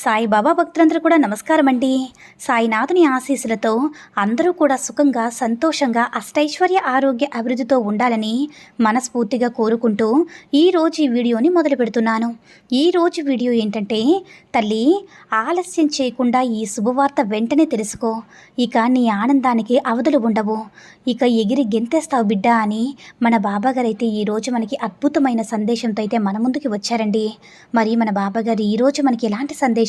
సాయిబాబా భక్తులందరూ కూడా నమస్కారం అండి సాయినాథుని ఆశీస్సులతో అందరూ కూడా సుఖంగా సంతోషంగా అష్టైశ్వర్య ఆరోగ్య అభివృద్ధితో ఉండాలని మనస్ఫూర్తిగా కోరుకుంటూ ఈరోజు ఈ వీడియోని మొదలు పెడుతున్నాను. ఈరోజు వీడియో ఏంటంటే తల్లి ఆలస్యం చేయకుండా ఈ శుభవార్త వెంటనే తెలుసుకో. ఇక నీ ఆనందానికి అవధులు ఉండవు. ఇక ఎగిరి గెంతేస్తావు బిడ్డ అని మన బాబాగారు అయితే ఈరోజు మనకి అద్భుతమైన సందేశంతో అయితే మన ముందుకి వచ్చారండి. మరి మన బాబాగారు ఈరోజు మనకి ఎలాంటి సందేశం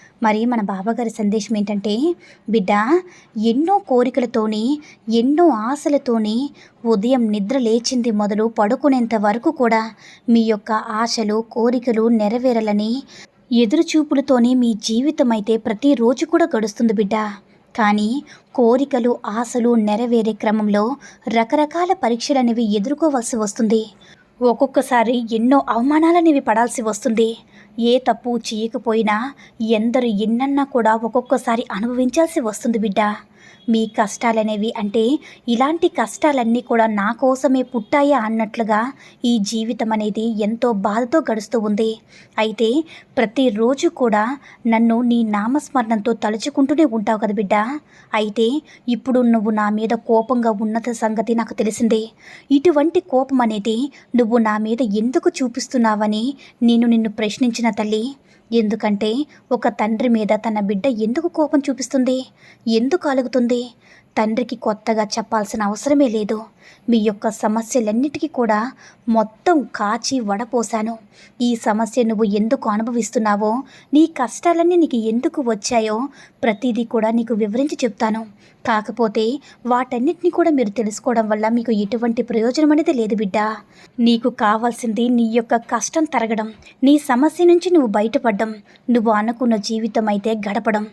మరి మన బాబాగారి సందేశం ఏంటంటే బిడ్డ ఎన్నో కోరికలతోని ఎన్నో ఆశలతోని ఉదయం నిద్ర లేచింది మొదలు పడుకునేంత వరకు కూడా మీ యొక్క ఆశలు కోరికలు నెరవేరాలని ఎదురుచూపులతోనే మీ జీవితం అయితే ప్రతిరోజు కూడా గడుస్తుంది బిడ్డ. కానీ కోరికలు ఆశలు నెరవేరే క్రమంలో రకరకాల పరీక్షలు అనేవి ఎదుర్కోవాల్సి వస్తుంది. ఒక్కొక్కసారి ఎన్నో అవమానాలనేవి పడాల్సి వస్తుంది. ఏ తప్పు చేయకపోయినా ఎందరు ఎన్నన్నా కూడా ఒక్కొక్కసారి అనుభవించాల్సి వస్తుంది బిడ్డ. మీ కష్టాలనేవి అంటే ఇలాంటి కష్టాలన్నీ కూడా నా కోసమే పుట్టాయా అన్నట్లుగా ఈ జీవితం అనేది ఎంతో బాధతో గడుస్తూ ఉంది. అయితే ప్రతిరోజు కూడా నన్ను నీ నామస్మరణంతో తలుచుకుంటూనే ఉంటావు కదా బిడ్డ. అయితే ఇప్పుడు నువ్వు నా మీద కోపంగా ఉన్నత సంగతి నాకు తెలిసిందే. ఇటువంటి కోపం అనేది నువ్వు నా మీద ఎందుకు చూపిస్తున్నావని నేను నిన్ను ప్రశ్నించిన తల్లి. ఎందుకంటే ఒక తండ్రి మీద తన బిడ్డ ఎందుకు కోపం చూపిస్తుంది? ఎందుకు అలుగుతుంది? తండ్రికి కొత్తగా చెప్పాల్సిన అవసరమే లేదు. మీ యొక్క సమస్యలన్నిటికీ కూడా మొత్తం కాచి వడపోశాను. ఈ సమస్య నువ్వు ఎందుకు అనుభవిస్తున్నావో నీ కష్టాలన్నీ నీకు ఎందుకు వచ్చాయో ప్రతిదీ కూడా నీకు వివరించి చెప్తాను. కాకపోతే వాటన్నిటిని కూడా మీరు తెలుసుకోవడం వల్ల మీకు ఎటువంటి ప్రయోజనం అనేది లేదు బిడ్డ. నీకు కావాల్సింది నీ యొక్క కష్టం తరగడం నీ సమస్య నుంచి నువ్వు బయటపడడం నువ్వు అనుకున్న జీవితం అయితే గడపడం.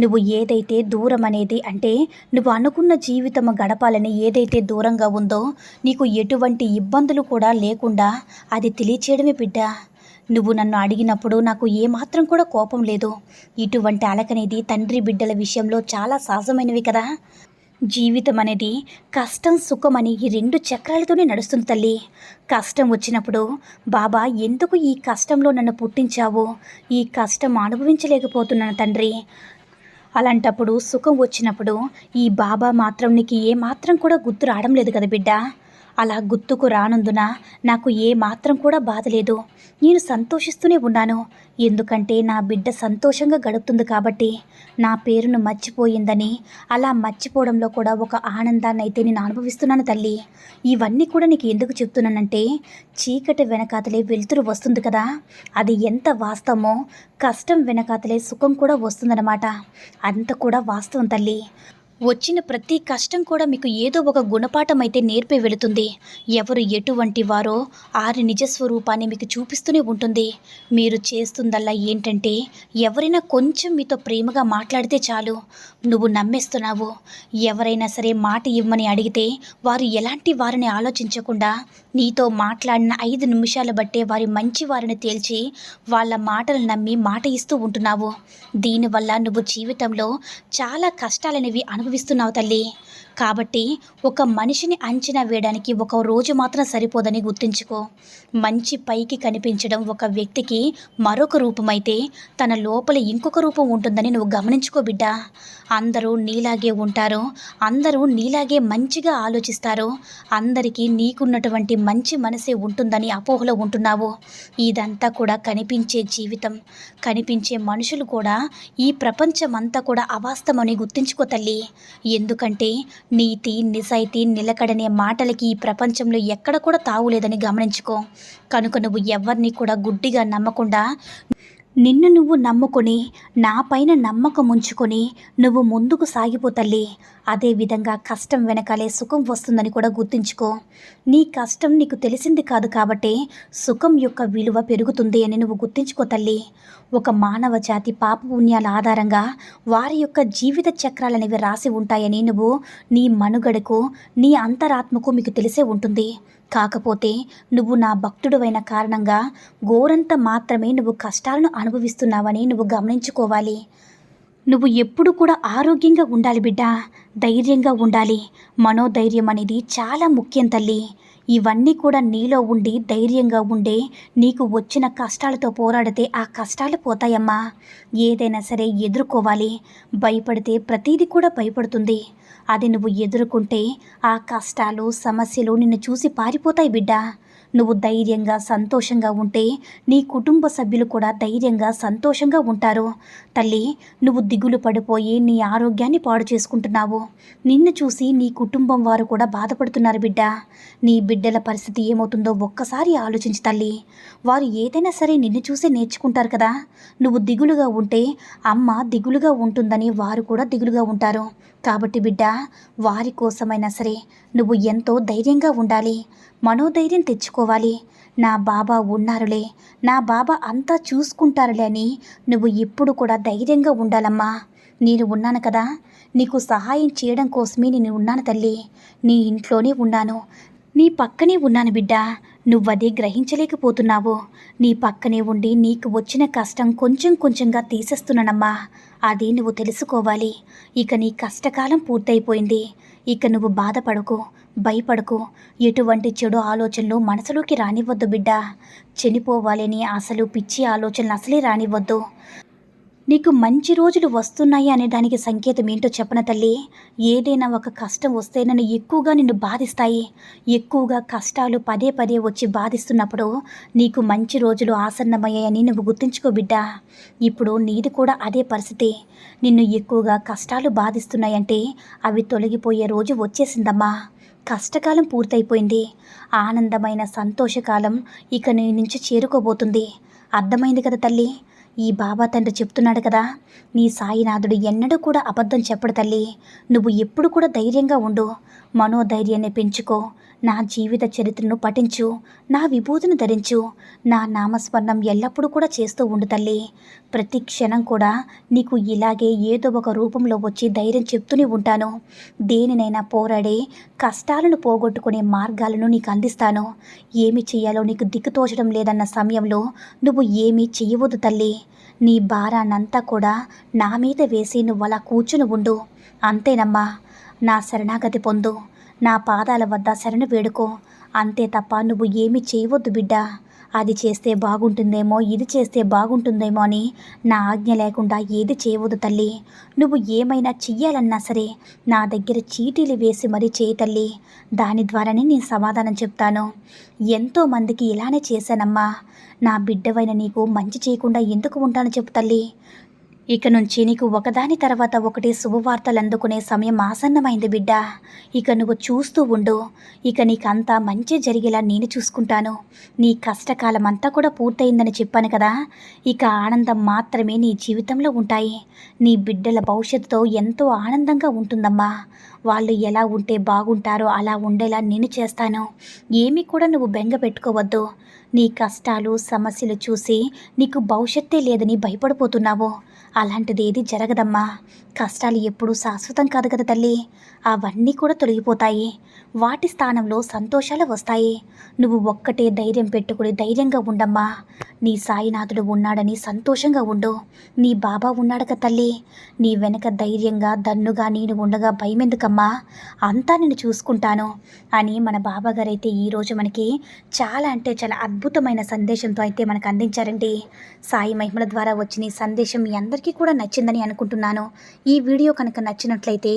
నువ్వు ఏదైతే దూరం అనేది అంటే నువ్వు అనుకున్న జీవితం గడపాలని ఏదైతే దూరంగా ఉందో నీకు ఎటువంటి ఇబ్బందులు కూడా లేకుండా అది తెలియచేయడమే బిడ్డ. నువ్వు నన్ను అడిగినప్పుడు నాకు ఏమాత్రం కూడా కోపం లేదు. ఇటువంటి అలకనేది తండ్రి బిడ్డల విషయంలో చాలా సహజమైనవి కదా. జీవితం అనేది కష్టం సుఖం అని ఈ రెండు చక్రాలతోనే నడుస్తుంది తల్లి. కష్టం వచ్చినప్పుడు బాబా ఎందుకు ఈ కష్టంలో నన్ను పుట్టించావు? ఈ కష్టం అనుభవించలేకపోతున్నాను తండ్రి. అలాంటప్పుడు సుఖం వచ్చినప్పుడు ఈ బాబా మాత్రం నీకు ఏ మాత్రం కూడా గుర్తు రావడం లేదు కదా బిడ్డ. అలా గుర్తుకు రానందున నాకు ఏ మాత్రం కూడా బాధ లేదు. నేను సంతోషిస్తూనే ఉన్నాను. ఎందుకంటే నా బిడ్డ సంతోషంగా గడుపుతుంది కాబట్టి నా పేరును మర్చిపోయిందని అలా మర్చిపోవడంలో కూడా ఒక ఆనందాన్ని అయితే నేను అనుభవిస్తున్నాను తల్లి. ఇవన్నీ కూడా నీకు ఎందుకు చెప్తున్నానంటే చీకటి వెనకాతలే వెలుతురు వస్తుంది కదా. అది ఎంత వాస్తవమో కష్టం వెనకాతలే సుఖం కూడా వస్తుందన్నమాట. అంత కూడా వాస్తవం తల్లి. వచ్చిన ప్రతి కష్టం కూడా మీకు ఏదో ఒక గుణపాఠం అయితే నేర్పే వెళుతుంది. ఎవరు ఎటువంటి వారో ఆరి నిజస్వరూపాన్ని మీకు చూపిస్తూనే ఉంటుంది. మీరు చేస్తుందల్లా ఏంటంటే ఎవరైనా కొంచెం మీతో ప్రేమగా మాట్లాడితే చాలు. నువ్వు నమ్మేస్తున్నావు. ఎవరైనా సరే మాట ఇవ్వమని అడిగితే వారు ఎలాంటి వారిని ఆలోచించకుండా నీతో మాట్లాడిన ఐదు నిమిషాల బట్టే వారి మంచి వారిని తేల్చి వాళ్ళ మాటలు నమ్మి మాట ఇస్తూ ఉంటున్నావు. దీనివల్ల నువ్వు జీవితంలో చాలా కష్టాలనేవి అనుభవిస్తున్నావు తల్లి. కాబట్టి ఒక మనిషిని అంచనా వేయడానికి ఒక రోజు మాత్రం సరిపోదని గుర్తుంచుకో. మంచి పైకి కనిపించడం ఒక వ్యక్తికి మరొక రూపమైతే తన లోపల ఇంకొక రూపం ఉంటుందని నువ్వు గమనించుకో బిడ్డ. అందరూ నీలాగే ఉంటారు అందరూ నీలాగే మంచిగా ఆలోచిస్తారు అందరికీ నీకున్నటువంటి మంచి మనసే ఉంటుందని అపోహలో ఉంటున్నావు. ఇదంతా కూడా కనిపించే జీవితం. కనిపించే మనుషులు కూడా ఈ ప్రపంచమంతా కూడా అవాస్తమని గుర్తుంచుకో తల్లి. ఎందుకంటే నీతి నిజాయితీ నిలకడనే మాటలకి ఈ ప్రపంచంలో ఎక్కడ కూడా తావులేదని గమనించుకో. కనుక నువ్వు ఎవరిని కూడా గుడ్డిగా నమ్మకుండా నిన్ను నువ్వు నమ్ముకొని నా పైన నమ్మకం ఉంచుకొని నువ్వు ముందుకు సాగిపో తల్లి. అదేవిధంగా కష్టం వెనకాలే సుఖం వస్తుందని కూడా గుర్తుంచుకో. నీ కష్టం నీకు తెలిసింది కాదు కాబట్టి సుఖం యొక్క విలువ పెరుగుతుంది అని నువ్వు గుర్తుంచుకో తల్లి. ఒక మానవ జాతి పాప పుణ్యాల ఆధారంగా వారి యొక్క జీవిత చక్రాలనేవి రాసి ఉంటాయని నువ్వు నీ మనుగడకు నీ అంతరాత్మకు మీకు తెలిసే ఉంటుంది. కాకపోతే నువ్వు నా భక్తుడువైన కారణంగా గోరంత మాత్రమే నువ్వు కష్టాలను అనుభవిస్తున్నావని నువ్వు గమనించుకోవాలి. నువ్వు ఎప్పుడు కూడా ఆరోగ్యంగా ఉండాలి బిడ్డ. ధైర్యంగా ఉండాలి. మనోధైర్యం అనేది చాలా ముఖ్యం తల్లి. ఇవన్నీ కూడా నీలో ఉండి ధైర్యంగా ఉండే నీకు వచ్చిన కష్టాలతో పోరాడితే ఆ కష్టాలు పోతాయమ్మా. ఏదైనా సరే ఎదుర్కోవాలి. భయపడితే ప్రతీది కూడా భయపడుతుంది. అది నువ్వు ఎదుర్కొంటే ఆ కష్టాలు సమస్యలు నిన్ను చూసి పారిపోతాయి బిడ్డా. నువ్వు ధైర్యంగా సంతోషంగా ఉంటే నీ కుటుంబ సభ్యులు కూడా ధైర్యంగా సంతోషంగా ఉంటారు. తల్లి నువ్వు దిగులు పడిపోయి నీ ఆరోగ్యాన్ని పాడు చేసుకుంటున్నావు. నిన్ను చూసి నీ కుటుంబం వారు కూడా బాధపడుతున్నారు బిడ్డ. నీ బిడ్డల పరిస్థితి ఏమవుతుందో ఒక్కసారి ఆలోచించి తల్లి. వారు ఏదైనా సరే నిన్ను చూసే నేర్చుకుంటారు కదా. నువ్వు దిగులుగా ఉంటే అమ్మ దిగులుగా ఉంటుందని వారు కూడా దిగులుగా ఉంటారు. కాబట్టి బిడ్డ వారి కోసమైనా సరే నువ్వు ఎంతో ధైర్యంగా ఉండాలి. మనోధైర్యం తెచ్చుకోవాలి. నా బాబా ఉన్నారులే. నా బాబా అంతా చూసుకుంటారులే అని నువ్వు ఎప్పుడు కూడా ధైర్యంగా ఉండాలమ్మా. నేను ఉన్నాను కదా. నీకు సహాయం చేయడం కోసమే నేను ఉన్నాను తల్లి. నీ ఇంట్లోనే ఉన్నాను. నీ పక్కనే ఉన్నాను బిడ్డ. నువ్వది గ్రహించలేకపోతున్నావు. నీ పక్కనే ఉండి నీకు వచ్చిన కష్టం కొంచెం కొంచెంగా తీసేస్తున్నానమ్మా. అది నువ్వు తెలుసుకోవాలి. ఇక నీ కష్టకాలం పూర్తయిపోయింది. ఇక నువ్వు బాధపడకు భయపడకు. ఎటువంటి చెడు ఆలోచనలు మనసులోకి రానివ్వద్దు బిడ్డ. చనిపోవాలని అసలు పిచ్చి ఆలోచనలు అసలే రానివ్వద్దు. నీకు మంచి రోజులు వస్తున్నాయి అనే దానికి సంకేతం ఏంటో చెప్పన తల్లి? ఏదైనా ఒక కష్టం వస్తే నన్ను ఎక్కువగా నిన్ను బాధిస్తాయి. ఎక్కువగా కష్టాలు పదే పదే వచ్చి బాధిస్తున్నప్పుడు నీకు మంచి రోజులు ఆసన్నమయ్యాయని నువ్వు గుర్తుంచుకో బిడ్డ. ఇప్పుడు నీది కూడా అదే పరిస్థితి. నిన్ను ఎక్కువగా కష్టాలు బాధిస్తున్నాయంటే అవి తొలగిపోయే రోజు వచ్చేసిందమ్మా. కష్టకాలం పూర్తయిపోయింది. ఆనందమైన సంతోషకాలం ఇక నీ నుంచి చేరుకోబోతుంది. అర్థమైంది కదా తల్లి? ఈ బాబా తండ్రి చెప్తున్నాడు కదా నీ సాయినాథుడు ఎన్నడూ కూడా అబద్ధం చెప్పడు తల్లి. నువ్వు ఎప్పుడు కూడా ధైర్యంగా ఉండు. మనోధైర్యాన్ని పెంచుకో. నా జీవిత చరిత్రను పఠించు నా విభూతిని ధరించు. నా నామస్మరణం ఎల్లప్పుడూ కూడా చేస్తూ ఉండు తల్లి. ప్రతి క్షణం కూడా నీకు ఇలాగే ఏదో ఒక రూపంలో వచ్చి ధైర్యం చెప్తూనే ఉంటాను. దేనినైనా పోరాడే కష్టాలను పోగొట్టుకునే మార్గాలను నీకు అందిస్తాను. ఏమి చేయాలో నీకు దిక్కుతోచడం లేదన్న సమయంలో నువ్వు ఏమీ చేయవద్దు తల్లి. నీ భారాన్నంతా కూడా నా మీద వేసి నువ్వు అలా కూర్చుని ఉండు. అంతేనమ్మా నా శరణాగతి పొందు. నా పాదాల వద్ద శరణు వేడుకో. అంతే తప్ప నువ్వు ఏమి చేయవద్దు బిడ్డ. అది చేస్తే బాగుంటుందేమో ఇది చేస్తే బాగుంటుందేమో అని నా ఆజ్ఞ లేకుండా ఏది చేయవద్దు తల్లి. నువ్వు ఏమైనా చెయ్యాలన్నా సరే నా దగ్గర చీటీలు వేసి మరీ చేయి తల్లి. దాని ద్వారానే నేను సమాధానం చెప్తాను. ఎంతోమందికి ఇలానే చేశానమ్మా. నా బిడ్డవైన నీకు మంచి చేయకుండా ఎందుకు ఉంటాను చెప్పు తల్లి. ఇక నుంచి నీకు ఒకదాని తర్వాత ఒకటి శుభవార్తలు అందుకునే సమయం ఆసన్నమైంది బిడ్డ. ఇక నువ్వు చూస్తూ ఉండు. ఇక నీకంతా మంచి జరిగేలా నేను చూసుకుంటాను. నీ కష్టకాలం అంతా కూడా పూర్తయిందని చెప్పాను కదా. ఇక ఆనందం మాత్రమే నీ జీవితంలో ఉంటాయి. నీ బిడ్డల భవిష్యత్తుతో ఎంతో ఆనందంగా ఉంటుందమ్మా. వాళ్ళు ఎలా ఉంటే బాగుంటారో అలా ఉండేలా నేను చేస్తాను. ఏమీ కూడా నువ్వు బెంగ పెట్టుకోవద్దు. నీ కష్టాలు సమస్యలు చూసి నీకు భవిష్యత్తే లేదని భయపడిపోతున్నావు. అలాంటిది ఏది జరగదమ్మా. కష్టాలు ఎప్పుడూ శాశ్వతం కాదు కదా తల్లి. అవన్నీ కూడా తొలగిపోతాయి. వాటి స్థానంలో సంతోషాలు వస్తాయి. నువ్వు ఒక్కటే ధైర్యం పెట్టుకుని ధైర్యంగా ఉండమ్మా. నీ సాయినాథుడు ఉన్నాడని సంతోషంగా ఉండు. నీ బాబా ఉన్నాడు కదా తల్లి. నీ వెనక ధైర్యంగా దన్నుగా నేను ఉండగా భయమెందుకమ్మా? అంతా నేను చూసుకుంటాను. అని మన బాబాగారైతే ఈరోజు మనకి చాలా అంటే చాలా అద్భుతమైన సందేశంతో అయితే మనకు అందించారండి. సాయి మహిమల ద్వారా వచ్చిన ఈ సందేశం మీ అందరికీ కూడా నచ్చిందని అనుకుంటున్నాను. ఈ వీడియో కనుక నచ్చినట్లయితే